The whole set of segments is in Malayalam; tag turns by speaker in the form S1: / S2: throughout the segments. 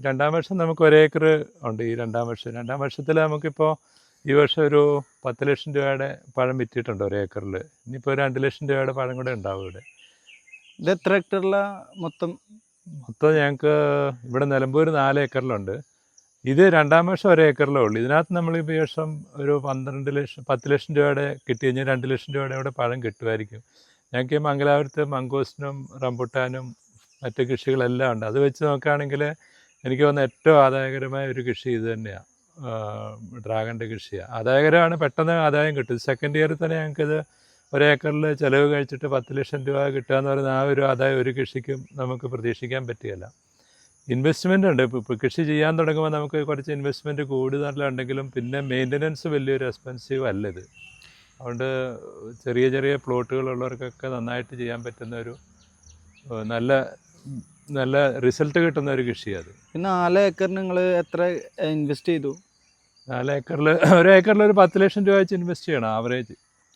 S1: രണ്ടാം വർഷം നമുക്ക് ഒരേക്കർ ഉണ്ട് ഈ രണ്ടാം വർഷം. രണ്ടാം വർഷത്തിൽ നമുക്കിപ്പോൾ ഈ വർഷം ഒരു പത്ത് ലക്ഷം രൂപയുടെ പഴം വിറ്റിട്ടുണ്ട് ഒരേക്കറിൽ ഇനിയിപ്പോൾ രണ്ട് ലക്ഷം രൂപയുടെ പഴം കൂടെ ഉണ്ടാവും ഇവിടെ.
S2: ഇത് എത്ര ഹെക്ടറില മൊത്തം?
S1: മൊത്തം ഞങ്ങൾക്ക് ഇവിടെ നിലമ്പൂർ നാല് ഏക്കറിലുണ്ട്. ഇത് രണ്ടാം വർഷം ഒരു ഏക്കറിലേ ഉള്ളൂ. ഇതിനകത്ത് നമ്മൾ ഈ വർഷം ഒരു പന്ത്രണ്ട് ലക്ഷം പത്ത് ലക്ഷം രൂപയുടെ കിട്ടി കഴിഞ്ഞാൽ രണ്ട് ലക്ഷം രൂപയുടെ ഇവിടെ പഴം കിട്ടുമായിരിക്കും. ഞങ്ങൾക്ക് മംഗലാപുരത്ത് മംഗോസിനും റംബുട്ടാനും മറ്റ് കൃഷികളെല്ലാം ഉണ്ട്. അത് വെച്ച് നോക്കുകയാണെങ്കിൽ എനിക്ക് തോന്നുന്ന ഏറ്റവും ആദായകരമായ ഒരു കൃഷി ഇത് തന്നെയാണ് ഡ്രാഗണിന്റെ കൃഷിയാണ് ആദായകരമാണ് പെട്ടെന്ന് ആദായം കിട്ടും. സെക്കൻഡ് ഇയറിൽ തന്നെ ഞങ്ങൾക്കിത് ഒരേക്കറിൽ ചിലവ് കഴിച്ചിട്ട് പത്ത് ലക്ഷം രൂപ കിട്ടുക എന്ന് പറയുന്ന ആ ഒരു ആദായം ഒരു കൃഷിക്കും നമുക്ക് പ്രതീക്ഷിക്കാൻ പറ്റുകയില്ല ഇൻവെസ്റ്റ്മെന്റ് ഉണ്ട്. ഇപ്പോൾ കൃഷി ചെയ്യാൻ തുടങ്ങുമ്പോൾ നമുക്ക് കുറച്ച് ഇൻവെസ്റ്റ്മെന്റ് കൂടുതലുണ്ടെങ്കിലും പിന്നെ മെയിന്റനൻസ് വലിയൊരു എക്സ്പെൻസീവ് അല്ല ഇത്. അതുകൊണ്ട് ചെറിയ ചെറിയ പ്ലോട്ടുകളുള്ളവർക്കൊക്കെ നന്നായിട്ട് ചെയ്യാൻ പറ്റുന്ന ഒരു നല്ല നല്ല റിസൾട്ട് കിട്ടുന്ന ഒരു കൃഷിയാണ് അത്
S2: ഈ നാല് ഏക്കറിന് നിങ്ങൾ എത്ര ഇൻവെസ്റ്റ് ചെയ്തു?
S1: നാല് ഏക്കറിൽ ഒരു ഏക്കറിൽ ഒരു പത്ത് ലക്ഷം രൂപ വെച്ച് ഇൻവെസ്റ്റ് ചെയ്യണം ആവറേജ്.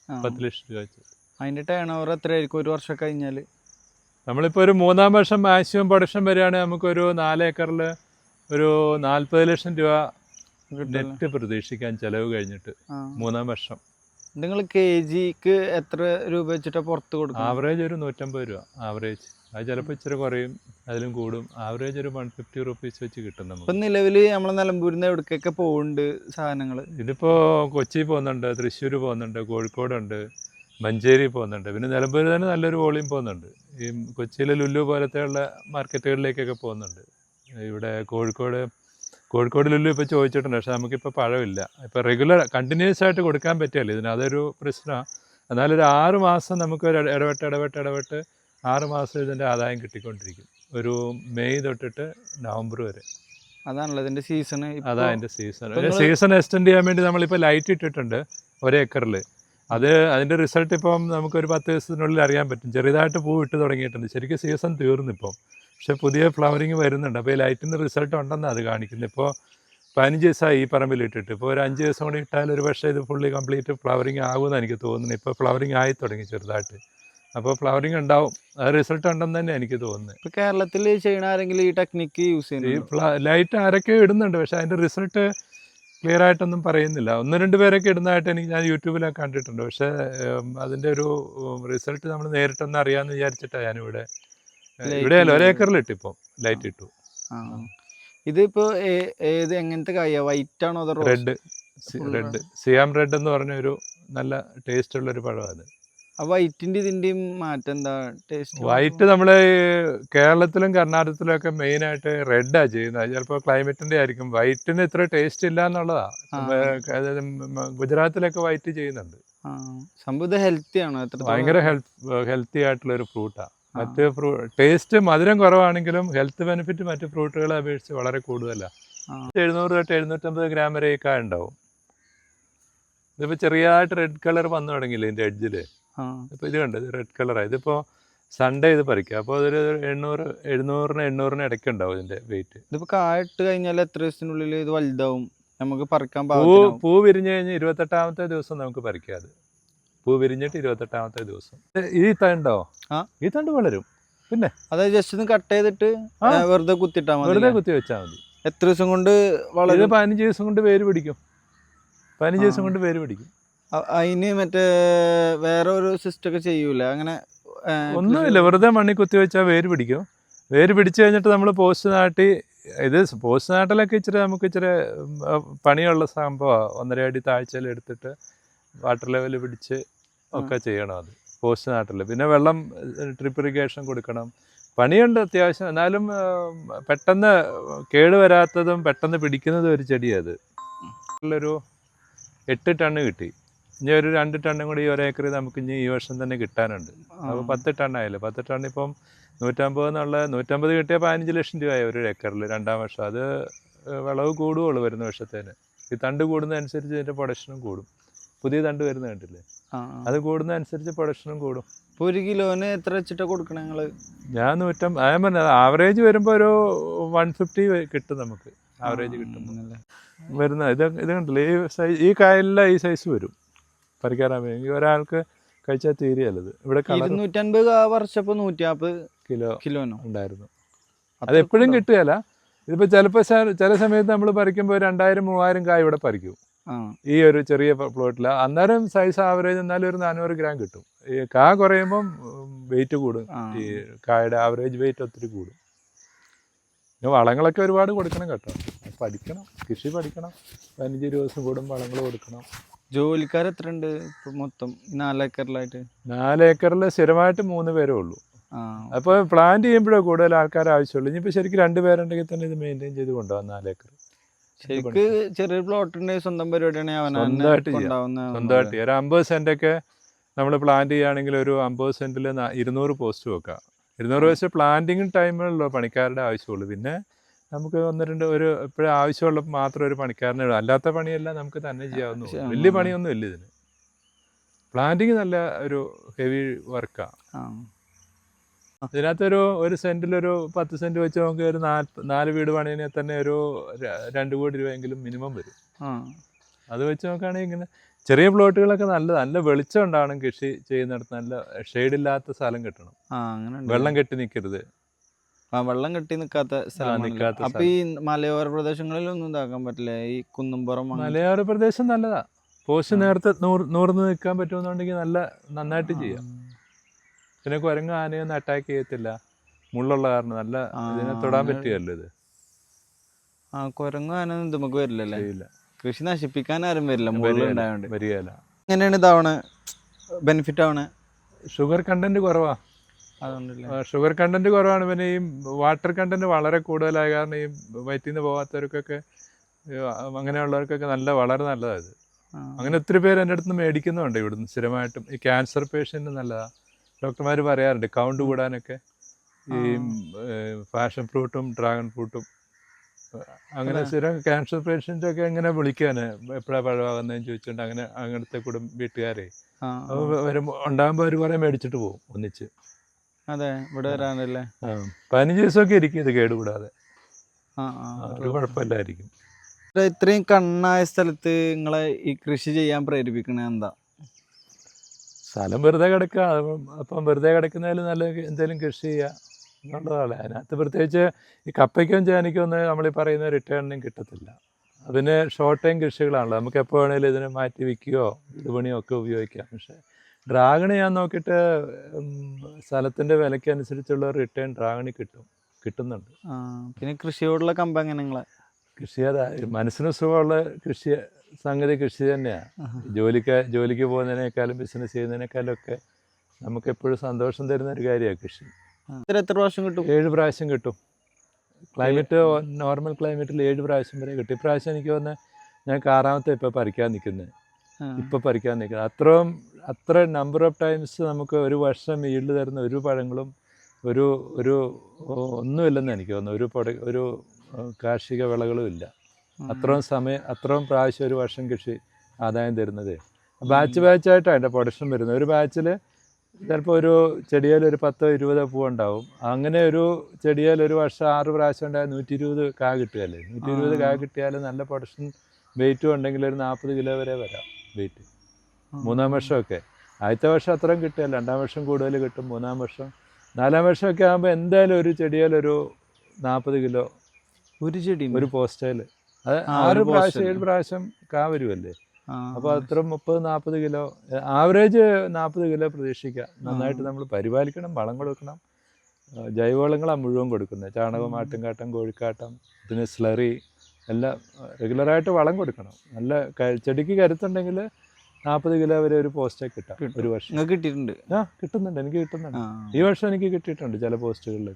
S1: പത്ത് ലക്ഷം രൂപ വെച്ച്.
S2: അതിന്റെ ടേൺ ഓവർ എത്രയായിരിക്കും ഒരു വർഷം കഴിഞ്ഞാൽ
S1: നമ്മളിപ്പോൾ ഒരു മൂന്നാം വർഷം മാക്സിമം പ്രൊഡക്ഷൻ വരികയാണെങ്കിൽ നമുക്കൊരു നാല് ഏക്കറിൽ ഒരു നാൽപ്പത് ലക്ഷം രൂപ നെറ്റ് പ്രതീക്ഷിക്കാൻ ചിലവ് കഴിഞ്ഞിട്ട് മൂന്നാം വർഷം.
S2: നിങ്ങൾ കെ ജിക്ക് എത്ര രൂപ വെച്ചിട്ടാണ് പുറത്ത് കൊടുക്കും
S1: ആവറേജ് ഒരു നൂറ്റമ്പത് രൂപ ആവറേജ് അത് ചിലപ്പോൾ ഇച്ചിരി കുറയും. അതിലും കൂടും. ആവറേജ് ഒരു വൺ ഫിഫ്റ്റി റുപ്പീസ് വെച്ച് കിട്ടും
S2: നമുക്ക്.
S1: നമുക്ക്
S2: നിലവിൽ നമ്മളെ നിലമ്പൂരിൽ നിന്ന് എവിടേക്കൊക്കെ പോകുന്നുണ്ട് സാധനങ്ങൾ
S1: ഇതിപ്പോൾ കൊച്ചി പോകുന്നുണ്ട് തൃശ്ശൂർ പോകുന്നുണ്ട് കോഴിക്കോടുണ്ട് മഞ്ചേരി പോകുന്നുണ്ട് പിന്നെ നിലമ്പൂർ തന്നെ നല്ലൊരു വോളിയം പോകുന്നുണ്ട് ഈ കൊച്ചിയിലെ ലുല്ലു പോലത്തെയുള്ള മാർക്കറ്റുകളിലേക്കൊക്കെ പോകുന്നുണ്ട് ഇവിടെ കോഴിക്കോട് കോഴിക്കോട് ലുല്ലു ഇപ്പോൾ ചോദിച്ചിട്ടുണ്ട് പക്ഷേ നമുക്കിപ്പോൾ പഴമില്ല ഇപ്പോൾ റെഗുലർ കണ്ടിന്യൂസ് ആയിട്ട് കൊടുക്കാൻ പറ്റില്ല. ഇതിന് അതൊരു പ്രശ്നമാണ് എന്നാലൊരു ആറ് മാസം നമുക്ക് ഒരു ഇടവെട്ട് ഇടവിട്ട് ഇടവിട്ട് ആറ് മാസം ഇതിന്റെ ആദായം കിട്ടിക്കൊണ്ടിരിക്കും. ഒരു മെയ് തൊട്ടിട്ട് നവംബർ വരെ.
S2: അതാണല്ലോ ഇതിന്റെ സീസൺ
S1: അതാ അതിന്റെ സീസൺ സീസൺ എക്സ്റ്റെൻഡ് ചെയ്യാൻ വേണ്ടി നമ്മളിപ്പോൾ ലൈറ്റ് ഇട്ടിട്ടുണ്ട് ഒരേക്കറിൽ അത് അതിന്റെ റിസൾട്ട് ഇപ്പം നമുക്കൊരു പത്ത് ദിവസത്തിനുള്ളിൽ അറിയാൻ പറ്റും. ചെറുതായിട്ട് പൂ ഇട്ട് തുടങ്ങിയിട്ടുണ്ട്. ശരിക്കും സീസൺ തീർന്നു ഇപ്പം. പക്ഷെ പുതിയ ഫ്ലവറിങ് വരുന്നുണ്ട്. അപ്പോൾ ഈ ലൈറ്റിന്റെ റിസൾട്ട് ഉണ്ടെന്നാണ് അത് കാണിക്കുന്നത്. ഇപ്പോൾ പതിനഞ്ച് ദിവസമായി ഈ പറമ്പിൽ ഇട്ടിട്ട്. ഇപ്പോൾ ഒരു അഞ്ച് ദിവസം കൂടി ഇട്ടാൽ ഒരു പക്ഷേ ഇത് ഫുള്ളി കംപ്ലീറ്റ് ഫ്ലവറിങ് ആകുമെന്ന് എനിക്ക് തോന്നുന്നു ഇപ്പോൾ ഫ്ലവറിങ് ആയി തുടങ്ങി ചെറുതായിട്ട്. അപ്പോൾ ഫ്ലവറിങ് ഉണ്ടാവും. അത് റിസൾട്ട് ഉണ്ടെന്ന് തന്നെ എനിക്ക് തോന്നുന്നത്
S2: ഇപ്പൊ കേരളത്തിൽ ചെയ്യണ ആരെങ്കിലും ഈ ടെക്നിക്ക് യൂസ്
S1: ചെയ്യുന്നത്
S2: ഈ
S1: ലൈറ്റ് ആരൊക്കെ ഇടുന്നുണ്ട് പക്ഷെ അതിന്റെ റിസൾട്ട് ക്ലിയർ ആയിട്ടൊന്നും പറയുന്നില്ല. ഒന്ന് രണ്ട് പേരൊക്കെ ഇടുന്നതായിട്ട് എനിക്ക് ഞാൻ യൂട്യൂബിലൊക്കെ കണ്ടിട്ടുണ്ട്. പക്ഷേ അതിന്റെ അതിന്റെ ഒരു റിസൾട്ട് നമ്മൾ നേരിട്ടൊന്നും അറിയാമെന്ന് വിചാരിച്ചിട്ടാണ് ഞാനിവിടെ
S2: ഇവിടെ
S1: ഇവിടെയല്ല
S2: ഒരേക്കറിൽ
S1: ഒരേക്കറിലിട്ട് ഇപ്പം ലൈറ്റ് ഇട്ടു.
S2: ഇതിപ്പോ ഏത് എങ്ങനത്തെ കായ? വൈറ്റ് ആണോ അതോ
S1: റെഡ് റെഡ് സിയാം റെഡ് എന്ന് പറഞ്ഞ ഒരു നല്ല ടേസ്റ്റ് ഉള്ള ഒരു പഴമാണ്
S2: വൈറ്റിന്റെ ഇതിന്റെയും മാറ്റം എന്താ? ടേസ്റ്റ്
S1: വൈറ്റ് നമ്മൾ കേരളത്തിലും കർണാടകത്തിലും ഒക്കെ മെയിൻ ആയിട്ട് റെഡാ ചെയ്യുന്നത്. ചിലപ്പോൾ ക്ലൈമറ്റിന്റെ ആയിരിക്കും. വൈറ്റിന് ഇത്ര ടേസ്റ്റ് ഇല്ല എന്നുള്ളതാ. ഗുജറാത്തിലൊക്കെ വൈറ്റ് ചെയ്യുന്നുണ്ട്.
S2: സംഭവം ഹെൽത്തി ആണോ?
S1: ഭയങ്കര ഹെൽത്തി ആയിട്ടുള്ള ഒരു ഫ്രൂട്ടാ മറ്റ് ഫ്രൂ ടേസ്റ്റ് മധുരം കുറവാണെങ്കിലും ഹെൽത്ത് ബെനിഫിറ്റ് മറ്റു ഫ്രൂട്ടുകളെ അപേക്ഷിച്ച് വളരെ കൂടുതലാണ്. എഴുന്നൂറ് തൊട്ട് എഴുന്നൂറ്റമ്പത് ഗ്രാം വരെയൊക്കെ ഉണ്ടാവും. ഇതിപ്പോൾ ചെറിയതായിട്ട് റെഡ് കളർ വന്നു തുടങ്ങിയില്ലേ ഇതിന്റെ എഡ്ജിൽ ഇപ്പോൾ ഇത് കണ്ടത് റെഡ് കളറാണ് ഇതിപ്പോൾ സൺഡേ ഇത് പറിക്കുക അപ്പോൾ അതൊരു എണ്ണൂറ് എഴുന്നൂറിന് എണ്ണൂറിന് ഇടയ്ക്ക് ഉണ്ടാവും ഇതിന്റെ വെയിറ്റ്
S2: ഇതിപ്പോൾ കായിട്ട് കഴിഞ്ഞാൽ എത്ര ദിവസത്തിനുള്ളിൽ ഇത് വലുതാവും? നമുക്ക് പറിക്കാൻ
S1: പൂ പൂ വിരിഞ്ഞു കഴിഞ്ഞ് ഇരുപത്തെട്ടാമത്തെ ദിവസം നമുക്ക് പറിക്കാം അത്. പൂ വിരിഞ്ഞിട്ട് ഇരുപത്തെട്ടാമത്തെ ദിവസം. ഈ തണ്ടോ
S2: ആ.
S1: ഈ തണ്ട് വളരും. പിന്നെ?
S2: അതായത് ജസ്റ്റ് ഒന്ന് കട്ട് ചെയ്തിട്ട് വെറുതെ കുത്തിട്ടാ മതി
S1: വെറുതെ കുത്തി വെച്ചാൽ മതി.
S2: എത്ര ദിവസം കൊണ്ട് വളരെ?
S1: പതിനഞ്ച് ദിവസം കൊണ്ട് പേര് പിടിക്കും. പതിനഞ്ച് ദിവസം കൊണ്ട് പേര് പിടിക്കും.
S2: അതിന് മറ്റേ വേറെ ഒരു സിസ്റ്റം ഒക്കെ ചെയ്യൂല? അങ്ങനെ
S1: ഒന്നുമില്ല. വെറുതെ മണ്ണിൽ കുത്തി വെച്ചാൽ വേര് പിടിക്കും. വേര് പിടിച്ചു കഴിഞ്ഞിട്ട് നമ്മൾ പോസ്റ്റ് നാട്ടി ഇത് പോസ്റ്റ് നാട്ടിലൊക്കെ ഇച്ചിരി നമുക്ക് ഇച്ചിരി പണിയുള്ള സംഭവമാണ് ഒന്നര അടി താഴ്ചയിൽ എടുത്തിട്ട് വാട്ടർ ലെവൽ പിടിച്ച് ഒക്കെ ചെയ്യണം അത് പോസ്റ്റ് നാട്ടിൽ പിന്നെ വെള്ളം ട്രിപ്പ് ഇറിഗേഷൻ കൊടുക്കണം. പണിയുണ്ട് അത്യാവശ്യം. എന്നാലും പെട്ടെന്ന് കേട് വരാത്തതും പെട്ടെന്ന് പിടിക്കുന്നതും ഒരു ചെടിയാണ് അത്. ഒരു എട്ട് ടണ്ണ് കിട്ടി. ഇനി ഒരു രണ്ട് ടണ്ണും കൂടി ഈ ഒരു ഒരേക്കറി നമുക്ക് ഇനി ഈ വർഷം തന്നെ കിട്ടാനുണ്ട്. അപ്പോൾ പത്ത് ടണ്ണായല്ലോ. പത്ത് ടൺ ഇപ്പം നൂറ്റമ്പത് എന്നുള്ള നൂറ്റമ്പത് കിട്ടിയ പതിനഞ്ച് ലക്ഷം രൂപയായി ഒരു ഏക്കറിൽ രണ്ടാം വർഷം. അത് വിളവ് കൂടുകയുള്ളൂ വരുന്ന വർഷത്തേന്. ഈ തണ്ട് കൂടുന്നതനുസരിച്ച് ഇതിന്റെ പ്രൊഡക്ഷനും കൂടും. പുതിയ തണ്ട് വരുന്ന കണ്ടില്ലേ. അത് കൂടുന്നതനുസരിച്ച് പ്രൊഡക്ഷനും കൂടും.
S2: ഇപ്പൊ ഒരു കിലോന് എത്ര വെച്ചിട്ട് കൊടുക്കണേ ഞങ്ങൾ
S1: ഞാൻ നൂറ്റം ഞാൻ പറഞ്ഞത് ആവറേജ് വരുമ്പോൾ ഒരു വൺ ഫിഫ്റ്റി കിട്ടും നമുക്ക്. ആവറേജ് കിട്ടും. വരുന്ന ഇത് ഇത് കണ്ടില്ലേ? ഈ സൈസ് ഈ കായലിലെ ഈ സൈസ് വരും. പറിക്കാറാൻ പറ്റും ഒരാൾക്ക് കഴിച്ചാൽ തീരെയല്ലത് ഇവിടെ
S2: ഇരുന്നൂറ്റൻപത് വർഷപ്പോ നൂറ്റിയാപ്പത്
S1: കിലോ
S2: കിലോനോ
S1: ഉണ്ടായിരുന്നു. അത് എപ്പോഴും? കിട്ടുകയല്ല ഇതിപ്പോൾ ചിലപ്പോൾ ചില സമയത്ത് നമ്മൾ പറിക്കുമ്പോൾ രണ്ടായിരം മൂവായിരം കായ ഇവിടെ പറിക്കും. ഈ ഒരു ചെറിയ പ്ലോട്ടിൽ അന്നേരം സൈസ് ആവറേജ് എന്നാലും ഒരു നാനൂറ് ഗ്രാം കിട്ടും. ഈ കാ കുറയുമ്പം വെയിറ്റ് കൂടും. ഈ കായുടെ ആവറേജ് വെയിറ്റ് ഒത്തിരി കൂടും. പിന്നെ വളങ്ങളൊക്കെ ഒരുപാട് കൊടുക്കണം കേട്ടോ. പഠിക്കണം. കൃഷി പഠിക്കണം. പതിനഞ്ച് ദിവസം കൂടും വളങ്ങൾ കൊടുക്കണം.
S2: ജോലിക്കാർ എത്ര ഉണ്ട് ഇപ്പൊ മൊത്തം നാലേക്കറിലായിട്ട്
S1: നാലേക്കറിൽ സ്ഥിരമായിട്ട് മൂന്ന് പേരേ ഉള്ളൂ.
S2: അപ്പൊ
S1: അപ്പോൾ പ്ലാന്റ് ചെയ്യുമ്പോഴേ കൂടുതൽ ആൾക്കാർ ആവശ്യമുള്ളൂ. ഇനിയിപ്പോൾ ശരിക്കും രണ്ട് പേരുണ്ടെങ്കിൽ തന്നെ ഇത് മെയിന്റെയിൻ ചെയ്ത് കൊണ്ടുപോകാം നാലേക്കർ
S2: ശരിക്ക് ചെറിയ പ്ലോട്ട് ഉണ്ടെങ്കിൽ സ്വന്തം പരിപാടിയാണെങ്കിൽ അവൻ
S1: സ്വന്തമായിട്ട്. സ്വന്തമായിട്ട് ഒരു അമ്പത് ഒക്കെ നമ്മൾ പ്ലാന്റ് ചെയ്യുകയാണെങ്കിൽ ഒരു അമ്പത് സെന്റിൽ ഇരുന്നൂറ് പോസ്റ്റ് വെക്കാം. ഇരുന്നൂറ് പോസ്റ്റ് പ്ലാന്റിങ് ടൈമിലുള്ള പണിക്കാരുടെ ആവശ്യമുള്ളൂ. പിന്നെ നമുക്ക് ഒന്ന് രണ്ട് ഒരു എപ്പോഴും ആവശ്യമുള്ള മാത്രം ഒരു പണിക്കാരനെ ഇടും. അല്ലാത്ത പണിയെല്ലാം നമുക്ക് തന്നെ ചെയ്യാവുന്ന വലിയ. പണിയൊന്നും ഇല്ല ഇതിന്. പ്ലാന്റിങ് നല്ല ഒരു ഹെവി വർക്കാണ് ഇതിനകത്തൊരു ഒരു സെന്റിലൊരു പത്ത് സെന്റ് വെച്ച് നമുക്ക് ഒരു നാല് നാല് വീട് പണിയെ തന്നെ ഒരു രണ്ട് കോടി രൂപയെങ്കിലും മിനിമം വരും. അത് വെച്ച് നോക്കുകയാണെങ്കിൽ ഇങ്ങനെ ചെറിയ പ്ലോട്ടുകളൊക്കെ നല്ല നല്ല വെളിച്ചം ഉണ്ടാവണം കൃഷി ചെയ്യുന്നിടത്ത്. നല്ല ഷെയ്ഡില്ലാത്ത സ്ഥലം കിട്ടണം. വെള്ളം കെട്ടി നിൽക്കരുത്
S2: ആ വെള്ളം കെട്ടി നിക്കാത്ത
S1: സ്ഥലമാണ്
S2: അപ്പൊ ഈ മലയോര പ്രദേശങ്ങളിലൊന്നും ഇതാക്കാൻ പറ്റില്ല. ഈ കുന്നുംപുറം
S1: മലയോര പ്രദേശം നല്ലതാ. പോസ്റ്റ് നേരത്തെ നൂർന്ന് നിൽക്കാൻ പറ്റുമെന്നുണ്ടെങ്കിൽ നല്ല നന്നായിട്ട് ചെയ്യാം. പിന്നെ കുരങ്ങ് ആനയൊന്നും അറ്റാക്ക് ചെയ്യത്തില്ല. മുള്ളുള്ള കാരണം നല്ല ഇതിനെ തൊടാൻ പറ്റുകയല്ലോ ഇത്.
S2: ആ കുരങ്ങ് ആനൊന്നും നമുക്ക് വരില്ലല്ലേ കൃഷി നശിപ്പിക്കാൻ ആരും വരില്ല. മുകളിലുണ്ടായോണ്ട്
S1: വരികയില്ല
S2: എങ്ങനെയാണ് ഇതാവണ? ബെനിഫിറ്റ് ആവണേ?
S1: ഷുഗർ കണ്ടന്റ് കുറവാ. ഷുഗർ കണ്ടന്റ് കുറവാണ്. പിന്നെ ഈ വാട്ടർ കണ്ടന്റ് വളരെ കൂടുതലായ കാരണം ഈ വയറ്റിൽ നിന്ന് പോകാത്തവർക്കൊക്കെ അങ്ങനെയുള്ളവർക്കൊക്കെ നല്ല വളരെ നല്ലതാണ്. അങ്ങനെ ഒത്തിരി പേര് എന്റെ അടുത്ത് നിന്ന് മേടിക്കുന്നുണ്ട് ഇവിടുന്ന് സ്ഥിരമായിട്ടും. ഈ ക്യാൻസർ പേഷ്യന്റ് നല്ലതാണ് ഡോക്ടർമാർ പറയാറുണ്ട് കൗണ്ട് കൂടാനൊക്കെ ഈ ഫാഷൻ ഫ്രൂട്ടും ഡ്രാഗൺ ഫ്രൂട്ടും അങ്ങനെ. സ്ഥിരം ക്യാൻസർ പേഷ്യന്റ് ഒക്കെ ഇങ്ങനെ വിളിക്കാന്. എപ്പോഴാണ് പഴവാകുന്നതെന്ന് ചോദിച്ചുകൊണ്ട് അങ്ങനെ അങ്ങനത്തെ കൂടും വീട്ടുകാരെ. വരുമ്പോൾ ഉണ്ടാകുമ്പോൾ അവർ കുറേ മേടിച്ചിട്ട് പോകും ഒന്നിച്ച്.
S2: അതെ ഇവിടെ വരാനല്ലേ?
S1: പതിനഞ്ച് ദിവസമൊക്കെ ഇരിക്കും ഇത് കേടുകൂടാതെ. ഒരു കുഴപ്പമില്ലായിരിക്കും.
S2: ഇത്രയും കണ്ണായ സ്ഥലത്ത് നിങ്ങളെ ഈ കൃഷി ചെയ്യാൻ പ്രേരിപ്പിക്കണ എന്താ?
S1: സ്ഥലം വെറുതെ കിടക്കുക. അപ്പം വെറുതെ കിടക്കുന്നതിൽ നല്ല എന്തെങ്കിലും കൃഷി ചെയ്യുക എന്നുള്ളതാണ്. അതിനകത്ത് പ്രത്യേകിച്ച് ഈ കപ്പയ്ക്കും ചേനയ്ക്കും ഒന്നും നമ്മൾ ഈ പറയുന്ന റിട്ടേണിനും കിട്ടത്തില്ല. അതിന് ഷോർട്ട് ടൈം കൃഷികളാണല്ലോ. നമുക്ക് എപ്പോൾ വേണേലും ഇതിനെ മാറ്റി വിൽക്കുകയോ വിപണിയോ ഒക്കെ ഉപയോഗിക്കാം. പക്ഷേ ഡ്രാഗൺ ഞാൻ നോക്കിയിട്ട് സ്ഥലത്തിന്റെ വിലയ്ക്ക് അനുസരിച്ചുള്ള റിട്ടേൺ ഡ്രാഗണ് കിട്ടും കിട്ടുന്നുണ്ട്.
S2: പിന്നെ കൃഷിയോടുള്ള കമ്പം എങ്ങനെ നിങ്ങളെ?
S1: കൃഷി അതാ മനസ്സിന് സുഖമുള്ള കൃഷി സംഗതി കൃഷി തന്നെയാണ് ജോലിക്ക് ജോലിക്ക് പോകുന്നതിനേക്കാളും ബിസിനസ് ചെയ്യുന്നതിനേക്കാളും ഒക്കെ നമുക്ക് എപ്പോഴും സന്തോഷം തരുന്ന ഒരു കാര്യമാണ് കൃഷി
S2: എത്ര പ്രാവശ്യം കിട്ടും?
S1: ഏഴ് പ്രാവശ്യം കിട്ടും. ക്ലൈമറ്റ് നോർമൽ ക്ലൈമറ്റിൽ ഏഴ് പ്രാവശ്യം വരെ കിട്ടും. ഇപ്രാവശ്യം എനിക്ക് വന്ന് ഞാൻ ആറാമത്തെ ഇപ്പോൾ പറിക്കാൻ നിൽക്കുന്നത്. ഇപ്പോൾ പറിക്കാൻ നിൽക്കുന്നത്. അത്രയും അത്ര നമ്പർ ഓഫ് ടൈംസ് നമുക്ക് ഒരു വർഷം ഈൽഡ് തരുന്ന ഒരു പഴങ്ങളും ഒരു ഒരു ഒന്നുമില്ലെന്ന് എനിക്ക് തോന്നുന്നു. ഒരു പൊട ഒരു കാർഷിക വിളകളും ഇല്ല. അത്രയും സമയം അത്രയും പ്രാവശ്യം ഒരു വർഷം കൃഷി ആദായം തരുന്നത്. ബാച്ച് ബാച്ചായിട്ടാണ് എന്റെ പ്രൊഡക്ഷൻ വരുന്നത്. ഒരു ബാച്ചിൽ ചിലപ്പോൾ ഒരു ചെടിയിൽ ഒരു പത്തോ ഇരുപതോ പൂവുണ്ടാവും അങ്ങനെ ഒരു ചെടിയിൽ ഒരു വർഷം ആറ് പ്രാവശ്യം ഉണ്ടായാൽ നൂറ്റി ഇരുപത് കാ കിട്ടുകയല്ലേ? നൂറ്റി ഇരുപത് കാ കിട്ടിയാൽ നല്ല പ്രൊഡക്ഷൻ വെയിറ്റും ഉണ്ടെങ്കിൽ ഒരു നാൽപ്പത് കിലോ വരെ വരാം. വെയിറ്റ് മൂന്നാം വർഷമൊക്കെ. ആദ്യത്തെ വർഷം അത്രയും കിട്ടില്ല രണ്ടാം വർഷം കൂടുതൽ കിട്ടും മൂന്നാം വർഷം. നാലാം വർഷമൊക്കെ ആകുമ്പോൾ എന്തായാലും ഒരു ചെടിയിലൊരു നാൽപ്പത് കിലോ
S2: ഒരു ചെടി
S1: ഒരു പോസ്റ്റയിൽ അത് ആറ് പ്രാവശ്യം ഏഴ് പ്രാവശ്യം കാ വരുമല്ലേ? അപ്പോൾ അത്ര മുപ്പത് നാൽപ്പത് കിലോ ആവറേജ് നാൽപ്പത് കിലോ പ്രതീക്ഷിക്കാം നന്നായിട്ട് നമ്മൾ പരിപാലിക്കണം വളം കൊടുക്കണം. ജൈവവളങ്ങളാണ് മുഴുവൻ കൊടുക്കുന്നത്. ചാണകം
S2: ആട്ടും
S1: ആട്ടുംകാട്ടം കോഴിക്കാട്ടം പിന്നെ സ്ലറി എല്ലാം റെഗുലറായിട്ട് വളം കൊടുക്കണം. നല്ല ചെടിക്ക് കരുത്തുണ്ടെങ്കിൽ നാൽപ്പത് കിലോ വരെ ഒരു പോസ്റ്റൊക്കെ കിട്ടാം ഒരു വർഷം.
S2: നിങ്ങൾക്ക് കിട്ടിയിട്ടുണ്ട്?
S1: ആ കിട്ടുന്നുണ്ട്. എനിക്ക് കിട്ടുന്നുണ്ട്. ഈ വർഷം എനിക്ക് കിട്ടിയിട്ടുണ്ട് ചില പോസ്റ്റുകളിൽ.